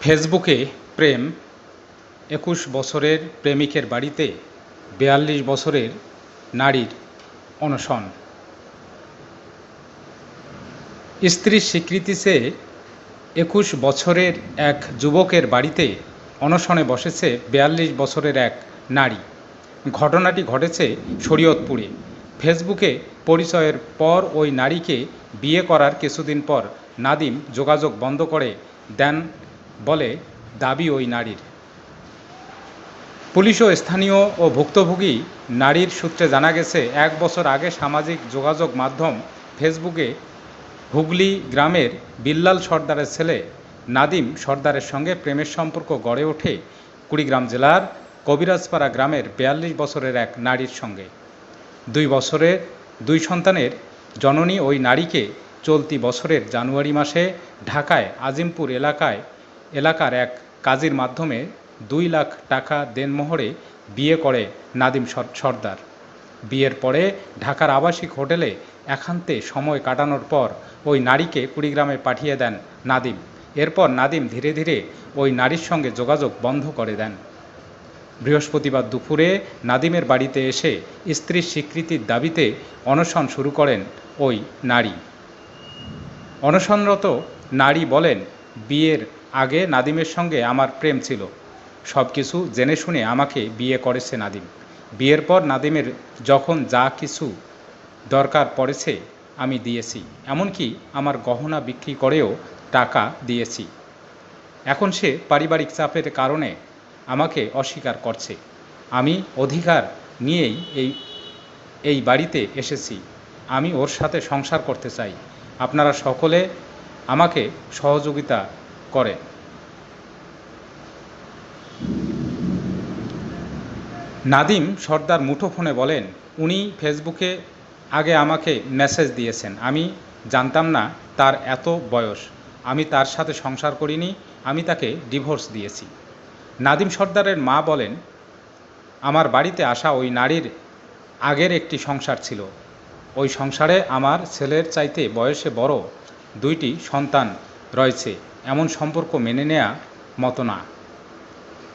ফেসবুকে প্রেম একুশ বছরের প্রেমিকের বাড়িতে বেয়াল্লিশ বছরের নারীর অনশন। স্ত্রীর স্বীকৃতি চেয়ে একুশ বছরের এক যুবকের বাড়িতে অনশনে বসেছে বেয়াল্লিশ বছরের এক নারী। ঘটনাটি ঘটেছে শরীয়তপুরে। ফেসবুকে পরিচয়ের পর ওই নারীকে বিয়ে করার কিছুদিন পর নাদিম যোগাযোগ বন্ধ করে দেন বলে দাবি ওই নারীর। পুলিশ ও স্থানীয় ও ভুক্তভোগী নারীর সূত্রে জানা গেছে, এক বছর আগে সামাজিক যোগাযোগ মাধ্যম ফেসবুকে হুগলি গ্রামের বিল্লাল সর্দারের ছেলে নাদিম সর্দারের সঙ্গে প্রেমের সম্পর্ক গড়ে ওঠে কুড়িগ্রাম জেলার কবিরাজপাড়া গ্রামের বিয়াল্লিশ বছরের এক নারীর সঙ্গে। দুই বছরের দুই সন্তানের জননী ওই নারীকে চলতি বছরের জানুয়ারি মাসে ঢাকায় আজিমপুর এলাকায় এলাকার এক কাজীর মাধ্যমে দুই লাখ টাকা দেনমোহরে বিয়ে করে নাদিম সর- সর্দার। বিয়ের পরে ঢাকার আবাসিক হোটেলে একান্তে সময় কাটানোর পর ওই নারীকে কুড়িগ্রামে পাঠিয়ে দেন নাদিম। এরপর নাদিম ধীরে ধীরে ওই নারীর সঙ্গে যোগাযোগ বন্ধ করে দেন। বৃহস্পতিবার দুপুরে নাদিমের বাড়িতে এসে স্ত্রীর স্বীকৃতির দাবিতে অনশন শুরু করেন ওই নারী। অনশনরত নারী বলেন, বিয়ের আগে নাদিমের সঙ্গে আমার প্রেম ছিল। সব কিছু জেনে শুনে আমাকে বিয়ে করেছে নাদিম। বিয়ের পর নাদিমের যখন যা কিছু দরকার পড়েছে আমি দিয়েছি। এমনকি আমার গহনা বিক্রি করেও টাকা দিয়েছি। এখন সে পারিবারিক চাপের কারণে আমাকে অস্বীকার করছে। আমি অধিকার নিয়েই এই এই বাড়িতে এসেছি। আমি ওর সাথে সংসার করতে চাই। আপনারা সকলে আমাকে সহযোগিতা করেন নাদিম সর্দার মুঠোফোনে বলেন, উনি ফেসবুকে আগে আমাকে মেসেজ দিয়েছেন। আমি জানতাম না তার এত বয়স। আমি তার সাথে সংসার করিনি, আমি তাকে ডিভোর্স দিয়েছি। নাদিম সর্দারের মা বলেন, আমার বাড়িতে আসা ওই নারীর আগের একটি সংসার ছিল। ওই সংসারে আমার ছেলের চাইতে বয়সে বড় দুইটি সন্তান রয়েছে। এমন সম্পর্ক মেনে নেয়া মতো না।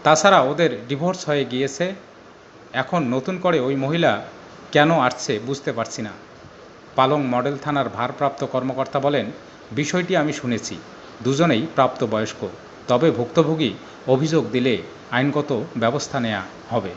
তাছাড়া ওদের ডিভোর্স হয়ে গিয়েছে। এখন নতুন করে ওই মহিলা কেন আসছে বুঝতে পারছি না। পালং মডেল থানার ভারপ্রাপ্ত কর্মকর্তা বলেন, বিষয়টি আমি শুনেছি। দুজনেই প্রাপ্তবয়স্ক। তবে ভুক্তভোগী অভিযোগ দিলে আইনগত ব্যবস্থা নেওয়া হবে।